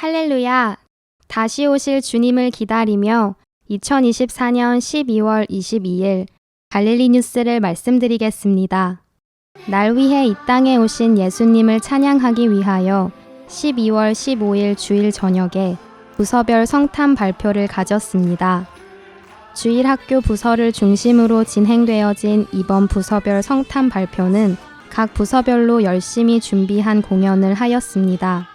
할렐루야! 다시 오실 주님을 기다리며 2024년 12월 22일 갈릴리 뉴스를 말씀드리겠습니다. 날 위해 이 땅에 오신 예수님을 찬양하기 위하여 12월 15일 주일 저녁에 부서별 성탄 발표를 가졌습니다. 주일 학교 부서를 중심으로 진행되어진 이번 부서별 성탄 발표는 각 부서별로 열심히 준비한 공연을 하였습니다.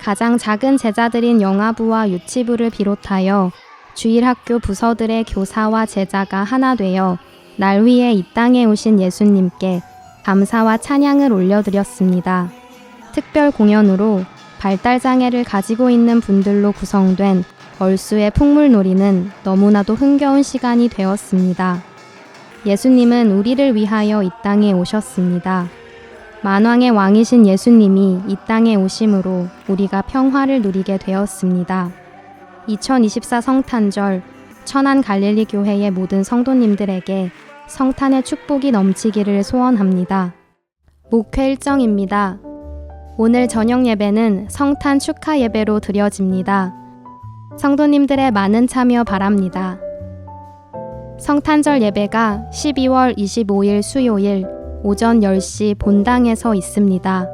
가장 작은 제자들인 영아부와 유치부를 비롯하여 주일 학교 부서들의 교사와 제자가 하나 되어 날 위해 이 땅에 오신 예수님께 감사와 찬양을 올려드렸습니다. 특별 공연으로 발달장애를 가지고 있는 분들로 구성된 얼수의 풍물놀이는 너무나도 흥겨운 시간이 되었습니다. 예수님은 우리를 위하여 이 땅에 오셨습니다. 만왕의 왕이신 예수님이 이 땅에 오심으로 우리가 평화를 누리게 되었습니다. 2024 성탄절 천안 갈릴리 교회의 모든 성도님들에게 성탄의 축복이 넘치기를 소원합니다. 목회 일정입니다. 오늘 저녁 예배는 성탄 축하 예배로 드려집니다. 성도님들의 많은 참여 바랍니다. 성탄절 예배가 12월 25일 수요일 오전 10시 본당에서 있습니다.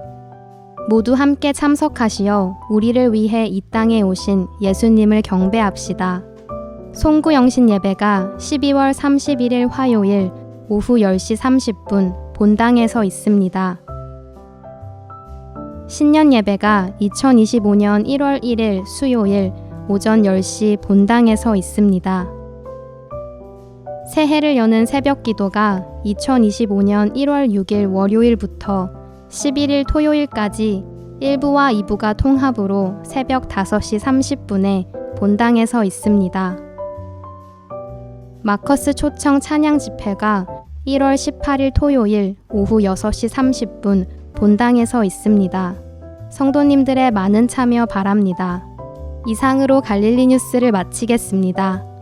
모두 함께 참석하시어 우리를 위해 이 땅에 오신 예수님을 경배합시다. 송구영신 예배가 12월 31일 화요일 오후 10시 30분 본당에서 있습니다. 신년 예배가 2025년 1월 1일 수요일 오전 10시 본당에서 있습니다. 새해를 여는 새벽 기도가 2025년 1월 6일 월요일부터 11일 토요일까지 1부와 2부가 통합으로 새벽 5시 30분에 본당에서 있습니다. 마커스 초청 찬양 집회가 1월 18일 토요일 오후 6시 30분 본당에서 있습니다. 성도님들의 많은 참여 바랍니다. 이상으로 갈릴리 뉴스를 마치겠습니다.